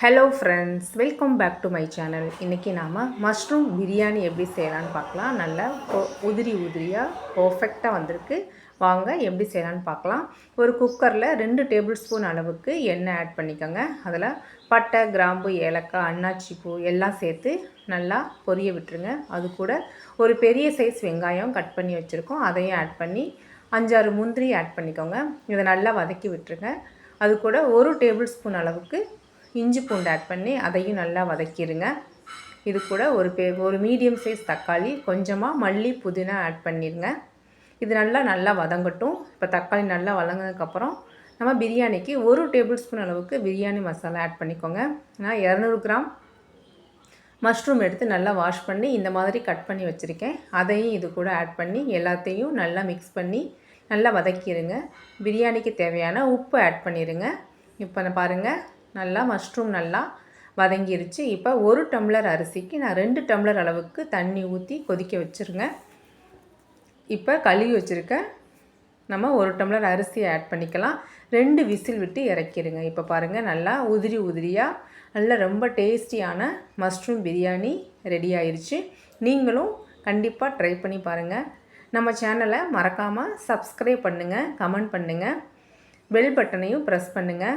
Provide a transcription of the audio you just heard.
Hello friends welcome back to my channel இன்றைக்கி நாம் mushroom biryani எப்படி செய்யலான்னு பார்க்கலாம். நல்லா உதிரி உதிரியாக பர்ஃபெக்டாக வந்திருக்கு. வாங்க எப்படி செய்யலான்னு பார்க்கலாம். ஒரு குக்கரில் ரெண்டு டேபிள் ஸ்பூன் அளவுக்கு எண்ணெய் ஆட் பண்ணிக்கோங்க. அதில் பட்டை கிராம்பு ஏலக்காய் அன்னாச்சி பூ எல்லாம் சேர்த்து நல்லா பொரிய விட்டுருங்க. அது கூட ஒரு பெரிய சைஸ் வெங்காயம் கட் பண்ணி வச்சுருக்கோம். அதையும் ஆட் பண்ணி அஞ்சாறு முந்திரி ஆட் பண்ணிக்கோங்க. இதை நல்லா வதக்கி விட்டுருங்க. அது கூட ஒரு டேபிள் ஸ்பூன் அளவுக்கு இஞ்சி பூண்டு ஆட் பண்ணி அதையும் நல்லா வதக்கிடுங்க இது கூட ஒரு பே ஒரு மீடியம் சைஸ் தக்காளி கொஞ்சமாக மல்லி புதினா ஆட் பண்ணிடுங்க இது நல்லா நல்லா வதங்கட்டும். இப்போ தக்காளி நல்லா வதங்கினதுக்கப்புறம் நம்ம பிரியாணிக்கு ஒரு டேபிள் ஸ்பூன் அளவுக்கு பிரியாணி மசாலா ஆட் பண்ணிக்கோங்க. நான் இரநூறு கிராம் மஷ்ரூம் எடுத்து நல்லா வாஷ் பண்ணி இந்த மாதிரி கட் பண்ணி வச்சுருக்கேன். அதையும் இது கூட ஆட் பண்ணி எல்லாத்தையும் நல்லா மிக்ஸ் பண்ணி நல்லா வதக்கிடுங்க பிரியாணிக்கு தேவையான உப்பு ஆட் பண்ணிடுங்க இப்போ நான் பாருங்கள் நல்லா மஷ்ரூம் நல்லா வதங்கிருச்சு. இப்போ ஒரு டம்ளர் அரிசிக்கு நான் ரெண்டு டம்ளர் அளவுக்கு தண்ணி ஊற்றி கொதிக்க வச்சுருங்க. இப்போ கழுவி வச்சுருக்க நம்ம ஒரு டம்ளர் அரிசி ஆட் பண்ணிக்கலாம். ரெண்டு விசில் விட்டு இறக்கிடுங்க இப்போ பாருங்கள் நல்லா உதிரி உதிரியாக நல்லா ரொம்ப டேஸ்டியான மஷ்ரூம் பிரியாணி ரெடி ஆயிடுச்சு நீங்களும் கண்டிப்பாக ட்ரை பண்ணி பாருங்கள் நம்ம சேனலை மறக்காமல் சப்ஸ்கிரைப் பண்ணுங்கள் கமெண்ட் பண்ணுங்கள் பெல் பட்டனையும் ப்ரெஸ் பண்ணுங்கள்